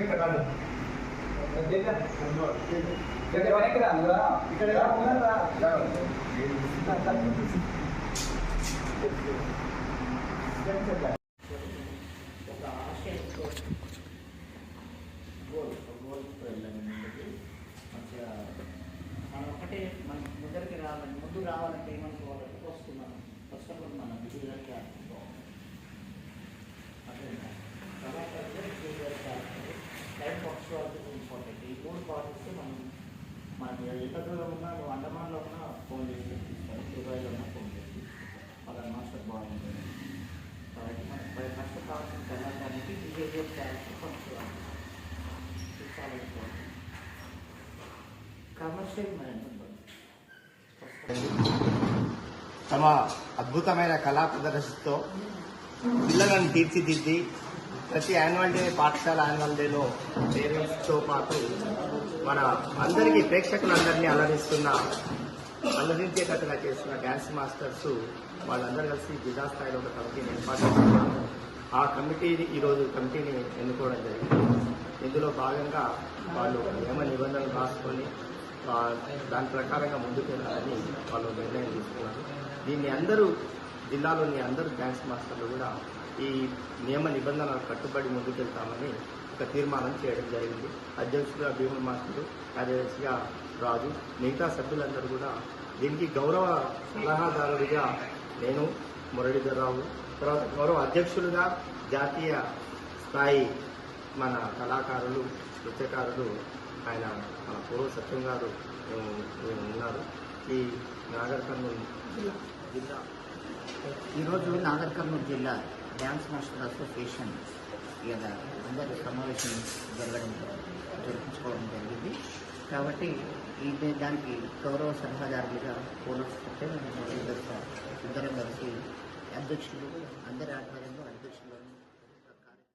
ఇక్కడ రాదు ఇక్కడ వెనక్కి రా, నువ్వు రా. ఇక్కడ రా, రా. ముందర రా. రా. ఒక ఆశయంతో గోల్ ఒక గోల్తో వెళ్ళాను ముందుకి మంచిగా మనం ఒకటే మన ముందరికి రావాలని ముందు రావాలంటే ఏమనుకోవాలంటే ఫస్ట్ మనం దూరం ఉన్నా నువ్వు అండమాన్లో ఉన్నా ఫోన్ చేసి దుబాయ్లో ఉన్నా ఫోన్ చేసి వాళ్ళ మాస్టర్ బాగుంటుంది. కాబట్టి పది ఫస్ట్ కావాల్సిన కళాకారానికి బిహేవియర్ క్యారెక్టర్ చాలా ఇంపార్టెంట్ కమర్షియల్ మైండ్ తమ అద్భుతమైన కళా ప్రదర్శనతో పిల్లలను తీర్చిదిద్ది ప్రతి యాన్యువల్ డే పాఠశాల యాన్యువల్ డేలో పేరెంట్స్తో పాటు మన అందరికీ ప్రేక్షకులందరినీ అలరిస్తున్న అలరించేటట్టుగా చేస్తున్న డ్యాన్స్ మాస్టర్స్ వాళ్ళందరూ కలిసి జిల్లా స్థాయిలో ఒక కమిటీని ఏర్పాటు చేస్తున్నారు. ఆ కమిటీని ఈరోజు కమిటీని ఎన్నుకోవడం జరిగింది. ఇందులో భాగంగా వాళ్ళు నియమ నిబంధనలు రాసుకొని దాని ప్రకారంగా ముందుకు వెళ్ళాలని వాళ్ళు నిర్ణయం తీసుకున్నారు. దీన్ని అందరూ జిల్లాలోని అందరూ డ్యాన్స్ మాస్టర్లు కూడా ఈ నియమ నిబంధనలు కట్టుబడి ముందుకెళ్తామని ఒక తీర్మానం చేయడం జరిగింది. అధ్యక్షుడిగా భీముల మాస్టరు కార్యదర్శిగా రాజు మిగతా సభ్యులందరూ కూడా దీనికి గౌరవ సలహాదారుడిగా నేను మురళీధరరావు తర్వాత గౌరవ అధ్యక్షులుగా జాతీయ స్థాయి మన కళాకారులు నృత్యకారులు ఆయన మన పూర్వ సత్యం గారు ఉన్నారు. ఈ నాగర్ జిల్లా జిల్లా. ఈరోజు నాగర్ కర్నూలు జిల్లా డ్యాన్స్ మాస్టర్ అసోసియేషన్ లేదా అందరి సమావేశం జరగడం జరిపించుకోవడం జరిగింది. కాబట్టి ఇది దానికి గౌరవ సలహాదారులుగా పోలీస్ ఇద్దరు ఇద్దరం కలిసి అధ్యక్షులు అందరి ఆధ్వర్యంలో